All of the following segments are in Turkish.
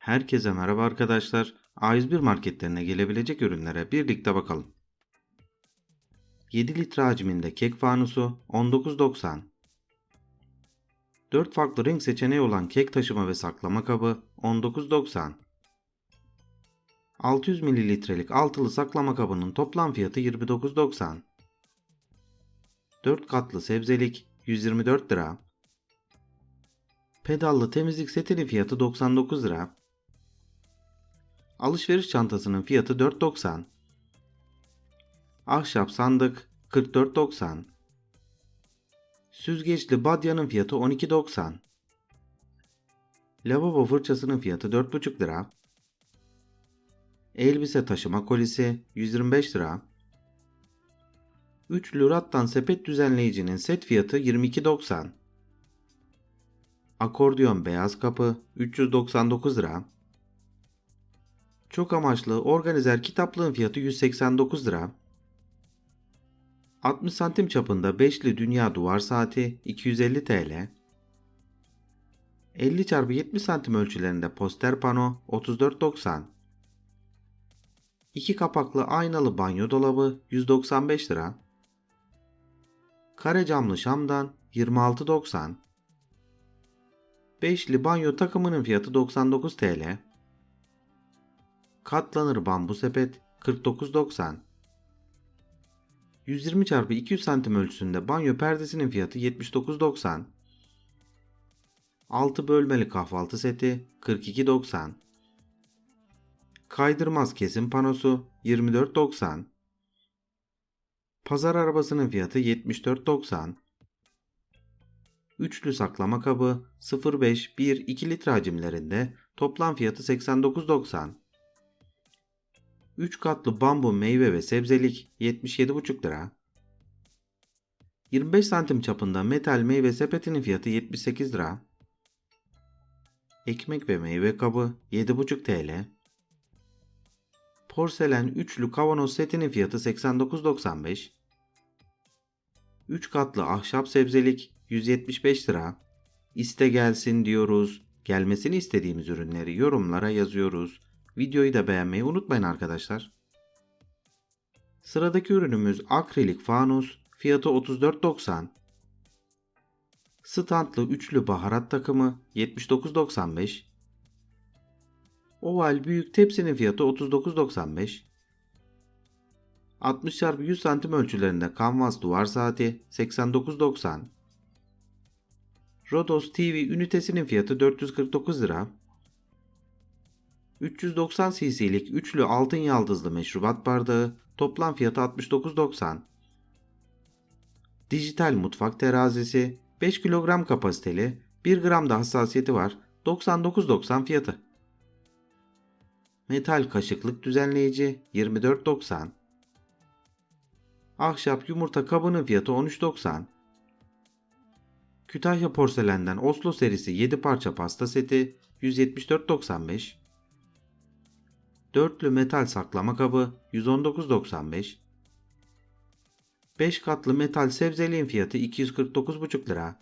Herkese merhaba arkadaşlar. A101 marketlerine gelebilecek ürünlere birlikte bakalım. 7 litre hacminde kek fanusu 19.90 4 farklı renk seçeneği olan kek taşıma ve saklama kabı 19.90 600 mililitrelik altılı saklama kabının toplam fiyatı 29.90 4 katlı sebzelik 124 lira Pedallı temizlik setinin fiyatı 99 lira. Alışveriş çantasının fiyatı 4.90. Ahşap sandık 44.90. Süzgeçli badyanın fiyatı 12.90. Lavabo fırçasının fiyatı 4.5 lira. Elbise taşıma kolisi 125 lira. Üçlü rattan sepet düzenleyicinin set fiyatı 22.90. Akordiyon beyaz kapı 399 lira. Çok amaçlı organizer kitaplığın fiyatı 189 lira. 60 santim çapında beşli dünya duvar saati 250 TL. 50 x 70 santim ölçülerinde poster pano 34.90. 2 kapaklı aynalı banyo dolabı 195 lira. Kare camlı şamdan 26.90. Beşli banyo takımının fiyatı 99 TL. Katlanır bambu sepet 49.90. 120 x 200 cm ölçüsünde banyo perdesinin fiyatı 79.90. 6 bölmeli kahvaltı seti 42.90. Kaydırmaz kesim panosu 24.90. Pazar arabasının fiyatı 74.90. Üçlü saklama kabı 0,5, 1, 2 litre hacimlerinde toplam fiyatı 89.90. 3 katlı bambu meyve ve sebzelik 77,5 lira. 25 santim çapında metal meyve sepetinin fiyatı 78 lira. Ekmek ve meyve kabı 7,5 TL. Porselen üçlü kavanoz setinin fiyatı 89.95. 3 katlı ahşap sebzelik 175 lira. İste gelsin diyoruz. Gelmesini istediğimiz ürünleri yorumlara yazıyoruz. Videoyu da beğenmeyi unutmayın arkadaşlar. Sıradaki ürünümüz akrilik fanus. Fiyatı 34.90. Standlı üçlü baharat takımı 79.95. Oval büyük tepsinin fiyatı 39.95. 60 x 100 cm ölçülerinde kanvas duvar saati 89.90. Rodos TV ünitesinin fiyatı 449 lira. 390 cc'lik üçlü altın yaldızlı meşrubat bardağı toplam fiyatı 69.90. Dijital mutfak terazisi 5 kilogram kapasiteli 1 gram da hassasiyeti var 99.90 fiyatı. Metal kaşıklık düzenleyici 24.90. Ahşap yumurta kabının fiyatı 13.90. Kütahya porselenden Oslo serisi 7 parça pasta seti 174.95. Dörtlü metal saklama kabı 119.95. 5 katlı metal sebzeliğin fiyatı 249,5 lira.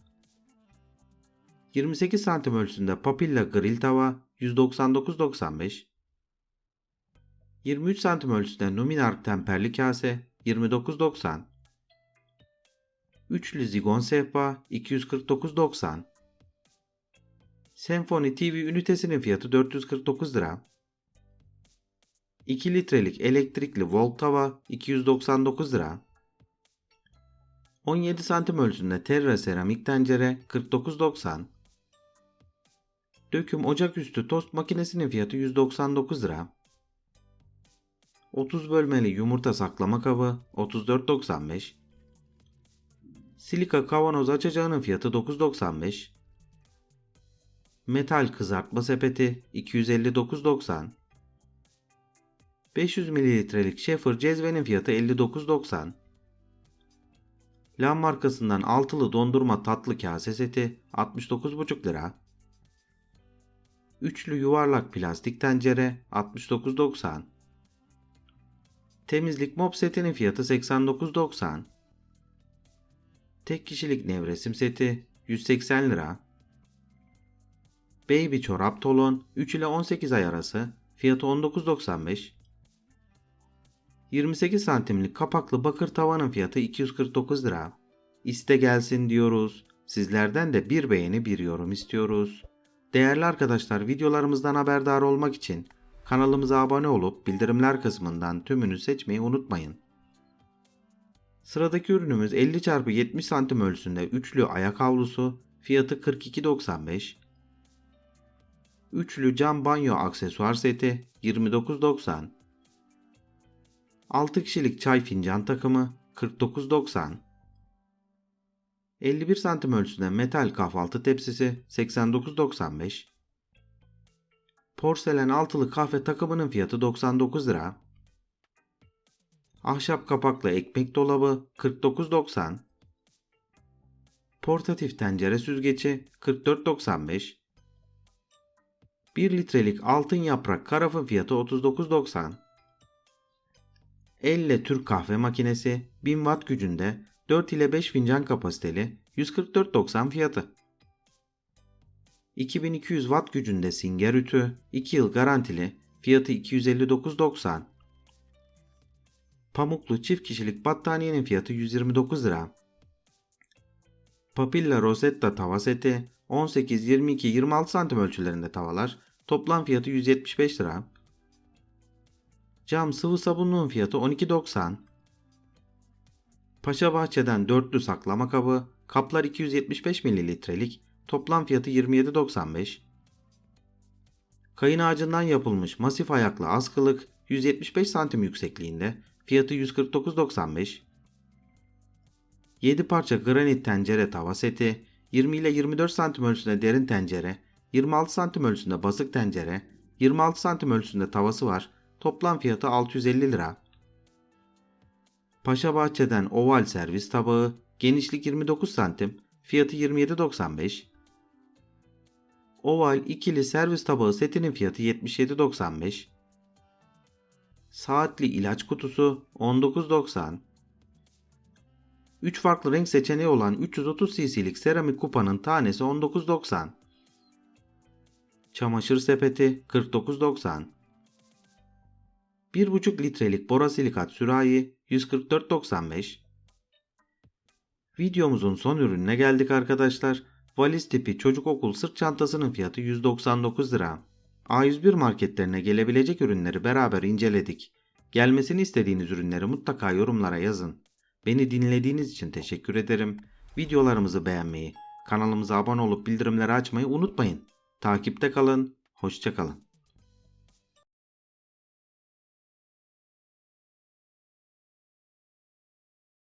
28 santim ölçüsünde papilla grill tava 199.95. 23 santim ölçüsünde Numinar temperli kase 29.90. Üçlü zigon sehpa 249.90. Senfoni TV ünitesinin fiyatı 449 lira. 2 litrelik elektrikli volt tava 299 lira. 17 santim ölçüsünde Terra seramik tencere 49.90. Döküm ocaküstü tost makinesinin fiyatı 199 lira. 30 bölmeli yumurta saklama kabı 34.95. Silika kavanoz açacağının fiyatı 9.95. Metal kızartma sepeti 259.90. 500 mililitrelik Schaefer cezvenin fiyatı 59.90. Lam markasından altılı dondurma tatlı kase seti 69,5 lira. Üçlü yuvarlak plastik tencere 69.90. Temizlik mop setinin fiyatı 89.90. Tek kişilik nevresim seti 180 lira. Baby çorap tolon 3 ile 18 ay arası fiyatı 19.95 28 santimlik kapaklı bakır tavanın fiyatı 249 lira. İste gelsin diyoruz. Sizlerden de bir beğeni bir yorum istiyoruz. Değerli arkadaşlar videolarımızdan haberdar olmak için kanalımıza abone olup bildirimler kısmından tümünü seçmeyi unutmayın. Sıradaki ürünümüz 50 x 70 santim ölçüsünde üçlü ayak havlusu. Fiyatı 42.95. Üçlü cam banyo aksesuar seti 29.90. 6 kişilik çay fincan takımı 49.90. 51 santim ölçüsünde metal kahvaltı tepsisi 89.95. Porselen altılı kahve takımının fiyatı 99 lira. Ahşap kapaklı ekmek dolabı 49.90. Portatif tencere süzgeci 44.95. 1 litrelik altın yaprak karafın fiyatı 39.90. Elle Türk kahve makinesi 1000 watt gücünde 4 ile 5 fincan kapasiteli 144.90 fiyatı. 2200 watt gücünde Singer ütü 2 yıl garantili fiyatı 259.90. Pamuklu çift kişilik battaniyenin fiyatı 129 lira. Papilla Rosetta tava seti 18, 22, 26 santim ölçülerinde tavalar toplam fiyatı 175 lira. Cam sıvı sabunluğun fiyatı 12.90. Paşa Bahçe'den dörtlü saklama kabı, kaplar 275 mililitrelik, toplam fiyatı 27.95. Kayın ağacından yapılmış masif ayaklı askılık 175 santim yüksekliğinde, fiyatı 149.95. 7 parça granit tencere tava seti, 20 ile 24 santim ölçüsünde derin tencere, 26 santim ölçüsünde basık tencere, 26 santim ölçüsünde tavası var, toplam fiyatı 650 lira. Paşa Bahçe'den oval servis tabağı, genişlik 29 santim, fiyatı 27.95. Oval ikili servis tabağı setinin fiyatı 77.95. Saatli ilaç kutusu 19.90. 3 farklı renk seçeneği olan 330 cc'lik seramik kupanın tanesi 19.90. Çamaşır sepeti 49.90. 1,5 litrelik borosilikat sürahi 144.95. Videomuzun son ürününe geldik arkadaşlar. Valiz tipi çocuk okul sırt çantasının fiyatı 199 lira. A101 marketlerine gelebilecek ürünleri beraber inceledik. Gelmesini istediğiniz ürünleri mutlaka yorumlara yazın. Beni dinlediğiniz için teşekkür ederim. Videolarımızı beğenmeyi, kanalımıza abone olup bildirimleri açmayı unutmayın. Takipte kalın, hoşçakalın.